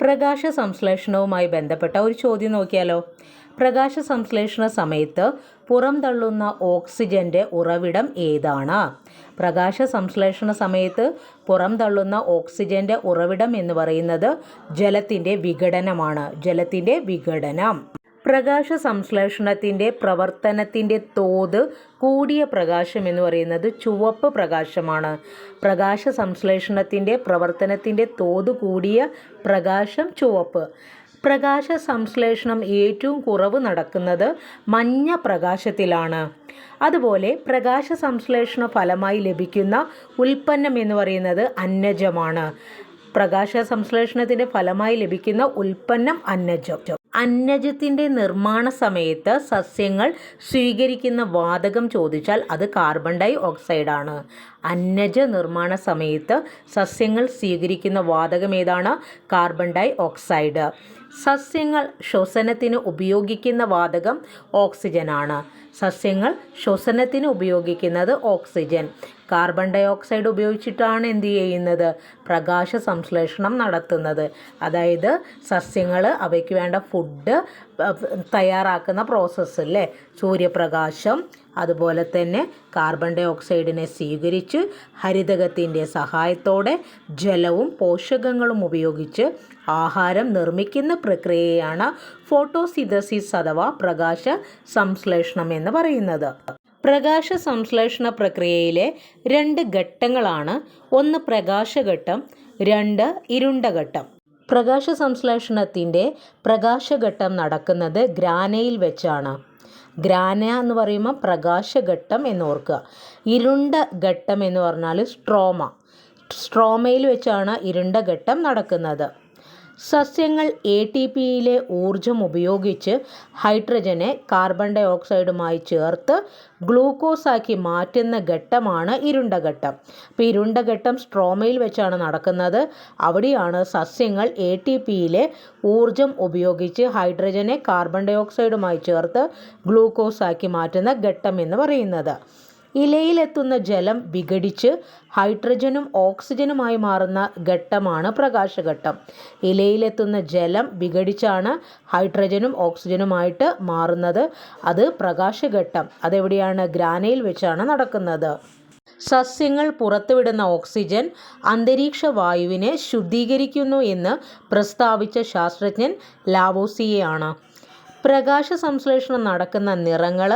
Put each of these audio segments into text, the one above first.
പ്രകാശ സംശ്ലേഷണവുമായി ബന്ധപ്പെട്ട ഒരു ചോദ്യം നോക്കിയാലോ? പ്രകാശ സംശ്ലേഷണ സമയത്ത് പുറംതള്ളുന്ന ഓക്സിജന്റെ ഉറവിടം ഏതാണ്? പ്രകാശ സംശ്ലേഷണ സമയത്ത് പുറംതള്ളുന്ന ഓക്സിജന്റെ ഉറവിടം എന്ന് പറയുന്നത് ജലത്തിന്റെ വിഘടനമാണ്. ജലത്തിന്റെ വിഘടനം. പ്രകാശ സംശ്ലേഷണത്തിന്റെ പ്രവർത്തനത്തിന്റെ തോത് കൂടിയ പ്രകാശം എന്ന് പറയുന്നത് ചുവപ്പ് പ്രകാശമാണ്. പ്രകാശ സംശ്ലേഷണത്തിന്റെ പ്രവർത്തനത്തിന്റെ തോത് കൂടിയ പ്രകാശം ചുവപ്പ്. പ്രകാശ സംശ്ലേഷണം ഏറ്റവും കുറവ് നടക്കുന്നത് മഞ്ഞ പ്രകാശത്തിലാണ്. അതുപോലെ പ്രകാശ സംശ്ലേഷണ ഫലമായി ലഭിക്കുന്ന ഉൽപ്പന്നം എന്ന് പറയുന്നത് അന്നജമാണ്. പ്രകാശ സംശ്ലേഷണത്തിന്റെ ഫലമായി ലഭിക്കുന്ന ഉൽപ്പന്നം അന്നജം. അന്നജത്തിന്റെ നിർമ്മാണ സമയത്ത് സസ്യങ്ങൾ സ്വീകരിക്കുന്ന വാതകം ചോദിച്ചാൽ അത് കാർബൺ ഡൈ ഓക്സൈഡാണ് അന്നജ നിർമ്മാണ സമയത്ത് സസ്യങ്ങൾ സ്വീകരിക്കുന്ന വാതകം ഏതാണ് കാർബൺ ഡൈ ഓക്സൈഡ്. സസ്യങ്ങൾ ശ്വസനത്തിന് ഉപയോഗിക്കുന്ന വാതകം ഓക്സിജനാണ്. സസ്യങ്ങൾ ശ്വസനത്തിന് ഉപയോഗിക്കുന്നത് ഓക്സിജൻ. കാർബൺ ഡൈ ഓക്സൈഡ് ഉപയോഗിച്ചിട്ടാണ് എന്ത് ചെയ്യുന്നത്? പ്രകാശ സംശ്ലേഷണം നടത്തുന്നത്. അതായത് സസ്യങ്ങൾ അവയ്ക്ക് വേണ്ട ഫുഡ് തയ്യാറാക്കുന്ന പ്രോസസ്സ് അല്ലേ സൂര്യപ്രകാശം അതുപോലെ തന്നെ കാർബൺ ഡൈ ഓക്സൈഡിനെ സ്വീകരിച്ച് ഹരിതകത്തിന്റെ സഹായത്തോടെ ജലവും പോഷകങ്ങളും ഉപയോഗിച്ച് ആഹാരം നിർമ്മിക്കുന്ന പ്രക്രിയയാണ് ഫോട്ടോസിതസിസ് അഥവാ പ്രകാശ സംശ്ലേഷണം എന്ന് പറയുന്നത്. പ്രകാശ സംശ്ലേഷണ പ്രക്രിയയിലെ രണ്ട് ഘട്ടങ്ങളാണ്. ഒന്ന് പ്രകാശഘട്ടം രണ്ട് ഇരുണ്ട ഘട്ടം. പ്രകാശ സംശ്ലേഷണത്തിന്റെ പ്രകാശഘട്ടം നടക്കുന്നത് ഗ്രാനയിൽ വെച്ചാണ്. ഗ്രാന എന്ന് പറയുമ്പോൾ പ്രകാശഘട്ടം എന്ന് ഓർക്കുക ഇരുണ്ട ഘട്ടം എന്ന് പറഞ്ഞാൽ സ്ട്രോമ. സ്ട്രോമയിൽ വെച്ചാണ് ഇരുണ്ട ഘട്ടം നടക്കുന്നത്. സസ്യങ്ങൾ എ ടി പിയിലെ ഊർജം ഉപയോഗിച്ച് ഹൈഡ്രജനെ കാർബൺ ഡൈ ഓക്സൈഡുമായി ചേർത്ത് ഗ്ലൂക്കോസാക്കി മാറ്റുന്ന ഘട്ടമാണ് ഇരുണ്ട ഘട്ടം അപ്പോൾ ഇരുണ്ട ഘട്ടം സ്ട്രോമയിൽ വെച്ചാണ് നടക്കുന്നത്. അവിടെയാണ് സസ്യങ്ങൾ എ ടി പിയിലെ ഊർജം ഉപയോഗിച്ച് ഹൈഡ്രജനെ കാർബൺ ഡൈ ഓക്സൈഡുമായി ചേർത്ത് ഗ്ലൂക്കോസാക്കി മാറ്റുന്ന ഘട്ടം എന്ന് പറയുന്നത്. ഇലയിലെത്തുന്ന ജലം വിഘടിച്ച് ഹൈഡ്രജനും ഓക്സിജനുമായി മാറുന്ന ഘട്ടമാണ് പ്രകാശഘട്ടം. ഇലയിലെത്തുന്ന ജലം വിഘടിച്ചാണ് ഹൈഡ്രജനും ഓക്സിജനുമായിട്ട് മാറുന്നത്. അത് പ്രകാശഘട്ടം. അതെവിടെയാണ്? ഗ്രാനയിൽ വെച്ചാണ് നടക്കുന്നത്. സസ്യങ്ങൾ പുറത്തുവിടുന്ന ഓക്സിജൻ അന്തരീക്ഷ വായുവിനെ ശുദ്ധീകരിക്കുന്നു എന്ന് പ്രസ്താവിച്ച ശാസ്ത്രജ്ഞൻ ലാവോസിയയാണ്. പ്രകാശ സംശ്ലേഷണം നടക്കുന്ന നിറങ്ങൾ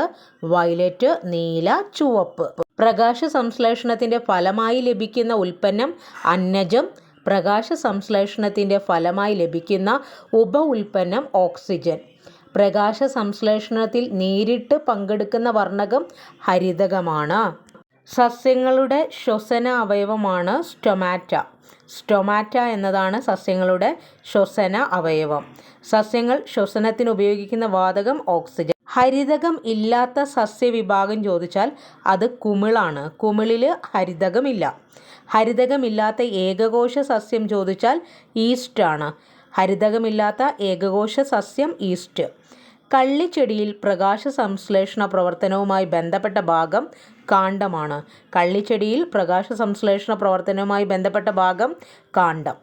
വയലറ്റ് നീല ചുവപ്പ്. പ്രകാശ സംശ്ലേഷണത്തിന്റെ ഫലമായി ലഭിക്കുന്ന ഉൽപ്പന്നം അന്നജം. പ്രകാശ സംശ്ലേഷണത്തിന്റെ ഫലമായി ലഭിക്കുന്ന ഉപ ഉൽപ്പന്നം ഓക്സിജൻ. പ്രകാശ സംശ്ലേഷണത്തിൽ നേരിട്ട് പങ്കെടുക്കുന്ന വർണകം ഹരിതകമാണ്. സസ്യങ്ങളുടെ ശ്വസന അവയവമാണ് സ്റ്റൊമാറ്റ. സ്റ്റൊമാറ്റ എന്നതാണ് സസ്യങ്ങളുടെ ശ്വസന അവയവം. സസ്യങ്ങൾ ശ്വസനത്തിന് ഉപയോഗിക്കുന്ന വാതകം ഓക്സിജൻ. ഹരിതകം ഇല്ലാത്ത സസ്യവിഭാഗം ചോദിച്ചാൽ അത് കുമിളാണ്. കുമിളിൽ ഹരിതകമില്ല. ഹരിതകമില്ലാത്ത ഏകകോശ സസ്യം ചോദിച്ചാൽ ഈസ്റ്റാണ് ഹരിതകമില്ലാത്ത ഏകകോശ സസ്യം ഈസ്റ്റ്. കള്ളിച്ചെടിയിൽ പ്രകാശ സംശ്ലേഷണ പ്രവർത്തനവുമായി ബന്ധപ്പെട്ട ഭാഗം കാണ്ഡമാണ്. കള്ളിച്ചെടിയിൽ പ്രകാശ സംശ്ലേഷണ പ്രവർത്തനവുമായി ബന്ധപ്പെട്ട ഭാഗം കാണ്ഡം.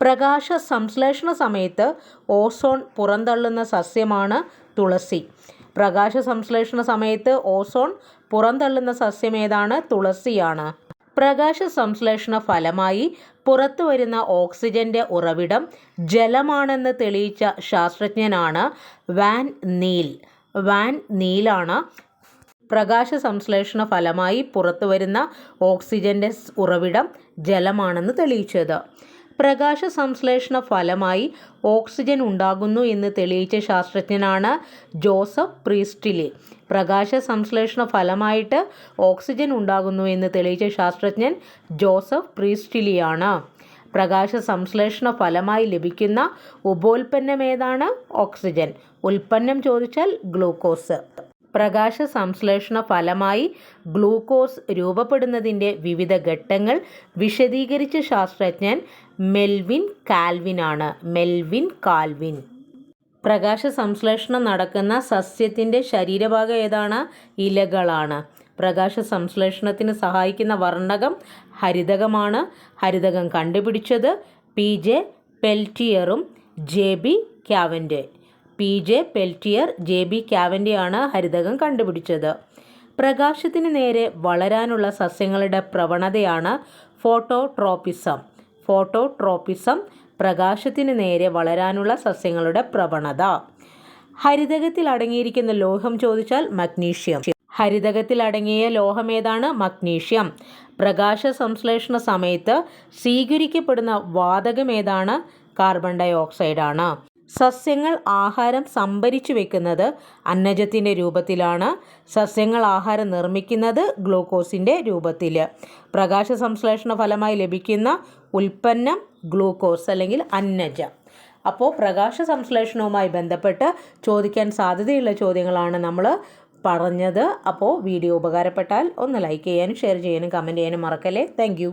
പ്രകാശ സംശ്ലേഷണ സമയത്ത് ഓസോൺ പുറന്തള്ളുന്ന സസ്യമാണ് തുളസി. പ്രകാശ സംശ്ലേഷണ സമയത്ത് ഓസോൺ പുറന്തള്ളുന്ന സസ്യം ഏതാണ്? തുളസിയാണ്. പ്രകാശ സംശ്ലേഷണ ഫലമായി പുറത്തു വരുന്ന ഓക്സിജന്റെ ഉറവിടം ജലമാണെന്ന് തെളിയിച്ച ശാസ്ത്രജ്ഞനാണ് വാൻ നീൽ. വാൻ നീലാണ് പ്രകാശ സംശ്ലേഷണ ഫലമായി പുറത്തു വരുന്ന ഓക്സിജന്റെ ഉറവിടം ജലമാണെന്ന് തെളിയിച്ചത്. പ്രകാശ സംശ്ലേഷണ ഫലമായി ഓക്സിജൻ ഉണ്ടാകുന്നു എന്ന് തെളിയിച്ച ശാസ്ത്രജ്ഞനാണ് ജോസഫ് പ്രീസ്റ്റിലി. പ്രകാശ സംശ്ലേഷണ ഫലമായിട്ട് ഓക്സിജൻ ഉണ്ടാകുന്നു എന്ന് തെളിയിച്ച ശാസ്ത്രജ്ഞൻ ജോസഫ് പ്രീസ്റ്റിലിയാണ്. പ്രകാശ സംശ്ലേഷണ ഫലമായി ലഭിക്കുന്ന ഉപോൽപ്പന്നം ഏതാണ്? ഓക്സിജൻ. ഉൽപ്പന്നം ചോദിച്ചാൽ ഗ്ലൂക്കോസ്. പ്രകാശ സംശ്ലേഷണ ഫലമായി ഗ്ലൂക്കോസ് രൂപപ്പെടുന്നതിന്റെ വിവിധ ഘട്ടങ്ങൾ വിശദീകരിച്ച ശാസ്ത്രജ്ഞൻ മെൽവിൻ കാൽവിനാണ്. Melvin Calvin. പ്രകാശ സംശ്ലേഷണം നടക്കുന്ന സസ്യത്തിന്റെ ശരീരഭാഗം ഏതാണ്? ഇലകളാണ്. പ്രകാശ സംശ്ലേഷണത്തിന് സഹായിക്കുന്ന വർണകം ഹരിതകമാണ്. ഹരിതകം കണ്ടുപിടിച്ചത് P J പെൽറ്റിയറും J B Caventou P J Pelletier J B ക്യാവന്റെയാണ് ഹരിതകം കണ്ടുപിടിച്ചത്. പ്രകാശത്തിന് നേരെ വളരാനുള്ള സസ്യങ്ങളുടെ പ്രവണതയാണ് ഫോട്ടോട്രോപ്പിസം. ഫോട്ടോട്രോപ്പിസം പ്രകാശത്തിന് നേരെ വളരാനുള്ള സസ്യങ്ങളുടെ പ്രവണത. ഹരിതകത്തിൽ അടങ്ങിയിരിക്കുന്ന ലോഹം ചോദിച്ചാൽ മഗ്നീഷ്യം. ഹരിതകത്തിൽ അടങ്ങിയ ലോഹം ഏതാണ്? മഗ്നീഷ്യം. പ്രകാശ സംശ്ലേഷണ സമയത്ത് സ്വീകരിക്കപ്പെടുന്ന വാതകം ഏതാണ്? കാർബൺ ഡൈ ഓക്സൈഡാണ്. സസ്യങ്ങൾ ആഹാരം സംഭരിച്ചു വെക്കുന്നത് അന്നജത്തിന്റെ രൂപത്തിലാണ്. സസ്യങ്ങൾ ആഹാരം നിർമ്മിക്കുന്നത് ഗ്ലൂക്കോസിന്റെ രൂപത്തിൽ. പ്രകാശ സംശ്ലേഷണ ഫലമായി ലഭിക്കുന്ന ഉൽപ്പന്നം ഗ്ലൂക്കോസ് അല്ലെങ്കിൽ അന്നജം. അപ്പോൾ പ്രകാശ സംശ്ലേഷണവുമായി ബന്ധപ്പെട്ട് ചോദിക്കാൻ സാധ്യതയുള്ള ചോദ്യങ്ങളാണ് നമ്മൾ പറഞ്ഞത്. അപ്പോൾ വീഡിയോ ഉപകാരപ്പെട്ടാൽ ഒന്ന് ലൈക്ക് ചെയ്യാനും ഷെയർ ചെയ്യാനും കമന്റ് ചെയ്യാനും മറക്കല്ലേ. താങ്ക്